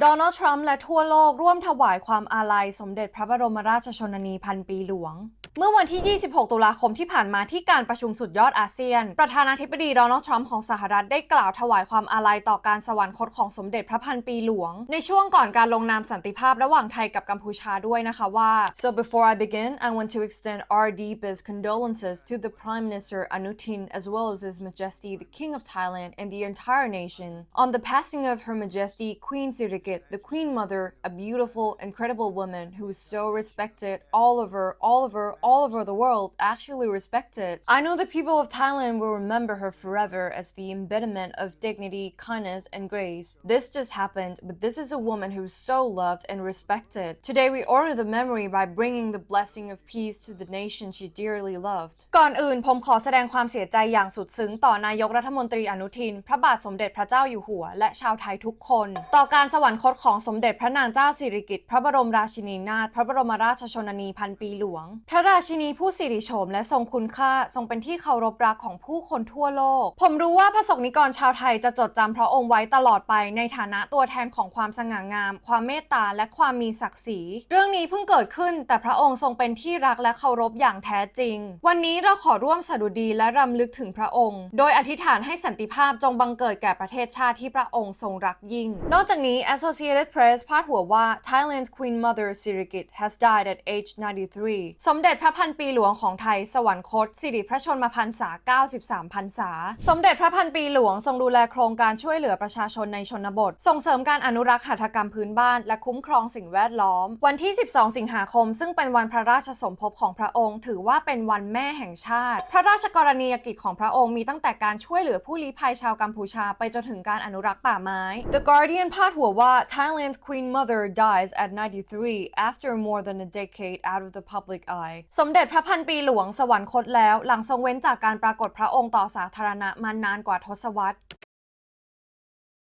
โดนัลด์ ทรัมป์ และทั่วโลกร่วมถวายความอาลัยสมเด็จพระบรมราชชนนีพันปีหลวง เมื่อวันที่ 26 ตุลาคมที่ผ่านมาที่การประชุมสุดยอดอาเซียน ประธานาธิบดีโดนัลด์ทรัมป์ของสหรัฐได้กล่าวถวายความอาลัยต่อการสวรรคตของสมเด็จพระพันปีหลวง ในช่วงก่อนการลงนามสันติภาพระหว่างไทยกับกัมพูชาด้วยนะคะว่า so before I begin I want to extend our deepest condolences to the Prime Minister Anutin as well as His Majesty the King of Thailand and the entire nation on the passing of Her Majesty Queen Sirikit the Queen Mother a beautiful incredible woman who is so respected all over all over all over the world actually respected I know the people of Thailand will remember her forever as the embodiment of dignity kindness and grace this just happened but this is a woman who's so loved and respected today we honor the memory by bringing the blessing of peace to the nation she dearly loved ก่อนอื่นผมขอแสดงความเสียใจอย่างสุดซึ้งต่อนายกรัฐมนตรีอนุทิน พระบาทสมเด็จพระเจ้าอยู่หัว และชาวไทยทุกคน ต่อการสวรรคตของสมเด็จพระนางเจ้าสิริกิติ์พระบรมราชินีนาถพระบรมราชชนนีพันปีหลวงพระราชินีผู้สิริโฉมและทรงคุณค่าทรงเป็นที่เคารพรักของผู้คนทั่วโลก ผมรู้ว่าพระสงฆ์นิกรชาวไทยจะจดจำพระองค์ไว้ตลอดไปในฐานะตัวแทนของความสง่างาม ความเมตตาและความมีศักดิ์ศรี เรื่องนี้เพิ่งเกิดขึ้น แต่พระองค์ทรงเป็นที่รักและเคารพอย่างแท้จริง วันนี้เราขอร่วมสดุดีและรำลึกถึงพระองค์ โดยอธิษฐานให้สันติภาพจงบังเกิดแก่ประเทศชาติที่พระองค์ทรงรักยิ่ง นอกจากนี้ Associated Press พาดหัวว่า Thailand's Queen Mother Sirikit has died at age 93 สมเด็จจพระพันปีหลวงของไทยสวรรคต สิริพระชนมพรรษา 93 พรรษา สมเด็จพระพันปีหลวงทรงดูแลโครงการช่วยเหลือประชาชนในชนบท ส่งเสริมการอนุรักษ์หัตถกรรมพื้นบ้าน และคุ้มครองสิ่งแวดล้อม วันที่ 12 สิงหาคม ซึ่งเป็นวันพระราชสมภพของพระองค์ ถือว่าเป็นวันแม่แห่งชาติ พระราชกรณียกิจของพระองค์มีตั้งแต่การช่วยเหลือผู้ลี้ภัยชาวกัมพูชาไปจนถึงการอนุรักษ์ป่าไม้ The Guardian พาดหัวว่า Thailand's Queen Mother dies at 93 after more than a decade out of the public eye สมเด็จพระพันปีหลวงสวรรคตแล้ว หลังทรงเว้นจากการปรากฏพระองค์ต่อสาธารณะมานานกว่าทศวรรษ